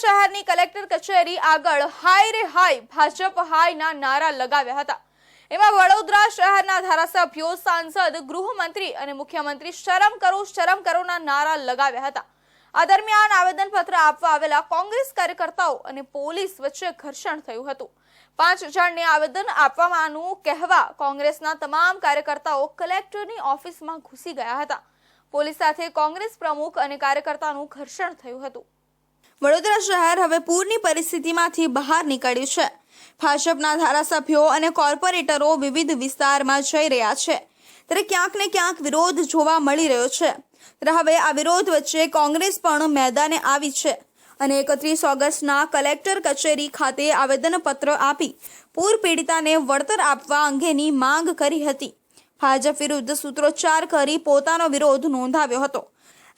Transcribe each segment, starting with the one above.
શહેરની કલેક્ટર કચેરી આગળ હાય રે હાય ભાજપ હાયના નારા લગાવ્યા હતા. એમાં વડોદરા શહેરના ધારાસભ્યો, સાંસદ, ગૃહમંત્રી અને મુખ્યમંત્રી શરમ કરો, શરમ કરોના નારા લગાવ્યા હતા. આ દરમિયાન આવેદનપત્ર આપવા આવેલા કોંગ્રેસ કાર્યકર્તાઓ અને પોલીસ વચ્ચે ઘર્ષણ થયું હતું. પાંચ જણને આવેદન આપવાનું કહેવા કોંગ્રેસના તમામ કાર્યકર્તાઓ કલેક્ટરની ઓફિસમાં ઘૂસી ગયા હતા. પોલીસ સાથે કોંગ્રેસ પ્રમુખ અને કાર્યકર્તાનું ઘર્ષણ થયું હતું. વડોદરા શહેર હવે પૂરની પરિસ્થિતિમાંથી બહાર નીકળ્યું છે. ભાજપના ધારાસભ્યો અને કોર્પોરેટરો વિવિધ વિસ્તારમાં જઈ રહ્યા છે. ત્યારે ક્યાંક ને ક્યાંક વિરોધ જોવા મળી રહ્યો છે. ત્યારે હવે આ વિરોધ વચ્ચે કોંગ્રેસ પણ મેદાને આવી છે અને એકત્રીસ ઓગસ્ટના કલેક્ટર કચેરી ખાતે આવેદનપત્ર આપી પૂર પીડિતાને વળતર આપવા અંગેની માંગ કરી હતી. ભાજપ વિરુદ્ધ સૂત્રોચ્ચાર કરી પોતાનો વિરોધ નોંધાવ્યો હતો.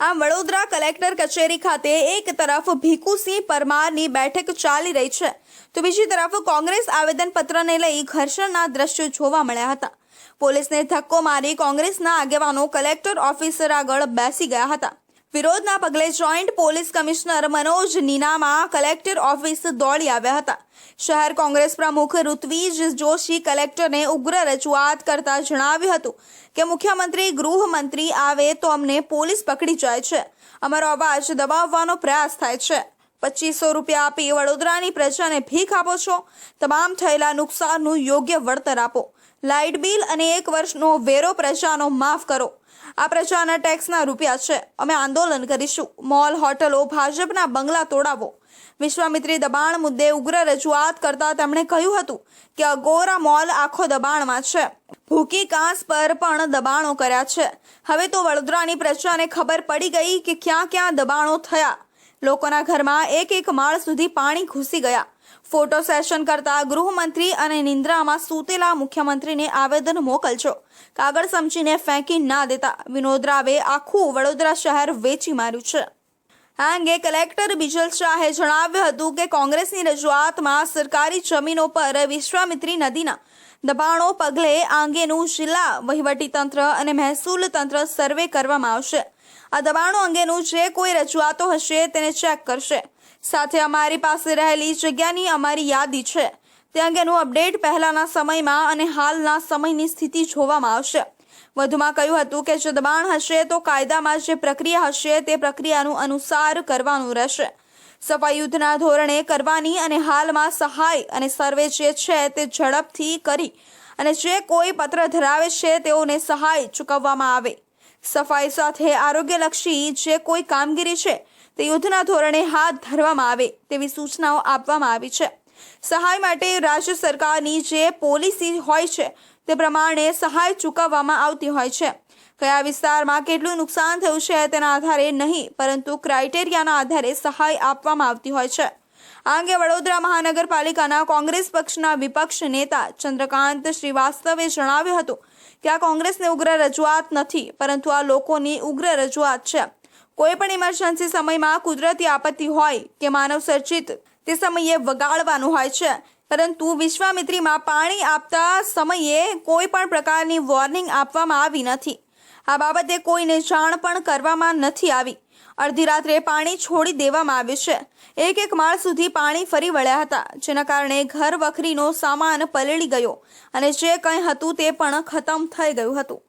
આમ વડોદરા કલેક્ટર કચેરી ખાતે એક તરફ ભીખુસિંહ પરમારની બેઠક ચાલી રહી છે તો બીજી તરફ કોંગ્રેસ આવેદનપત્રને લઈ ઘર્ષણના દ્રશ્યો જોવા મળ્યા હતા. પોલીસને ધક્કો મારી કોંગ્રેસના આગેવાનો કલેક્ટર ઓફિસર આગળ બેસી ગયા હતા. વિરોધના પગલે joint police commissioner Manoj Ninama collector office દોડી આવ્યા હતા. શહેર કોંગ્રેસ પ્રમુખ ઋત્વિજ જોશી કલેક્ટરને ઉગ્ર રજૂઆત કરતા જણાવ્યું હતું કે મુખ્યમંત્રી, ગૃહમંત્રી આવે તો અમને પોલીસ પકડી જાય છે. અમારો અવાજ દબાવવાનો પ્રયાસ થાય છે. પચીસો રૂપિયા આપી વડોદરાની પ્રજાને ભીખ આપો છો? તમામ થયેલા નુકસાનનું યોગ્ય વળતર આપો. લાઇટ બિલ અને એક વર્ષનો વેરો પ્રજાનો માફ કરો. આ પ્રજાના ટેક્સના રૂપિયા છે. અમે આંદોલન કરીશું. મોલ, હોટલો, ભાજપના બંગલા તોડાવો. વિશ્વામિત્રી દબાણ મુદ્દે ઉગ્ર રજૂઆત કરતા તેમણે કહ્યું હતું કે અગોરા મોલ આખો દબાણમાં છે. ભૂકી કાંસ પર પણ દબાણો કર્યા છે. હવે તો વડોદરાની પ્રજાને ખબર પડી ગઈ કે ક્યાં ક્યાં દબાણો થયા. લોકોના ઘરમાં એક એક માળ સુધી પાણી ઘૂસી ગયા. ફોટો સેશન કરતા ગૃહમંત્રી અને નિંદ્રામાં સૂતેલા મુખ્યમંત્રીને આવેદન મોકલજો. કાગળ સમજીને ફેંકી ના દેતા. વિનોદ રાવે આખું વડોદરા શહેર વેચી માર્યું છે. આ અંગે કલેક્ટર બિજલ શાહે જણાવ્યું હતું કે કોંગ્રેસની રજૂઆતમાં સરકારી જમીનો પર વિશ્વામિત્રી નદીના દબાણો પગલે આ અંગેનું જિલ્લા વહીવટીતંત્ર અને મહેસૂલ તંત્ર સર્વે કરવામાં આવશે. આ દબાણો અંગેનું જે કોઈ રજૂઆતો હશે તેને ચેક કરશે. સાથે અમારી પાસે રહેલી જગ્યાની અમારી યાદી છે. તે અંગેનું અપડેટ પહેલાના સમયમાં અને હાલના સમયની સ્થિતિ જોવામાં આવશે. વધુમાં કહ્યું હતું કે જો દબાણ હશે તો કાયદામાં જે પ્રક્રિયા હશે તે પ્રક્રિયાનું અનુસાર કરવાનું રહેશે. સફાઈ યુદ્ધના ધોરણે કરવાની અને હાલમાં સહાય અને સર્વે જે છે તે ઝડપથી કરી અને જે કોઈ પત્ર ધરાવે છે તેઓને સહાય ચૂકવવામાં આવે. સફાઈ સાથે આરોગ્યલક્ષી જે કોઈ કામગીરી છે, તે યુદ્ધના ધોરણે હાથ ધરવામાં આવે તેવી સૂચનાઓ આપવામાં આવી છે. સહાય માટે રાજ્ય સરકારની જે પોલિસી હોય છે, તે પ્રમાણે સહાય ચૂકવવામાં આવતી હોય છે. કયા વિસ્તારમાં કેટલું નુકસાન થયું છે તેના આધારે નહીં, પરંતુ ક્રાઇટેરિયાના આધારે સહાય આપવામાં આવતી હોય છે. આ અંગે વડોદરા મહાનગરપાલિકાના કોંગ્રેસ પક્ષના વિપક્ષ નેતા ચંદ્રકાંત શ્રીવાસ્તવે જણાવ્યું હતું કે આ કોંગ્રેસને ઉગ્ર રજૂઆત નથી, પરંતુ આ લોકોની ઉગ્ર રજૂઆત છે. કોઈ પણ ઇમરજન્સી સમયમાં કુદરતી આપત્તિ હોય કે માનવ સર્જિત, તે સમયે વગાડવાનું હોય છે. પરંતુ વિશ્વામિત્રીમાં પાણી આપતા સમયે કોઈ પણ પ્રકારની વોર્નિંગ આપવામાં આવી નથી. આ બાબતે કોઈને જાણ પણ કરવામાં નથી આવી. અડધી રાત્રે પાણી છોડી દેવામાં આવ્યું છે. એક એક માળ સુધી પાણી ફરી વળ્યા હતા, જેના કારણે ઘર વખરીનો સામાન પલળી ગયો અને જે કંઈ હતું તે પણ ખતમ થઈ ગયું હતું.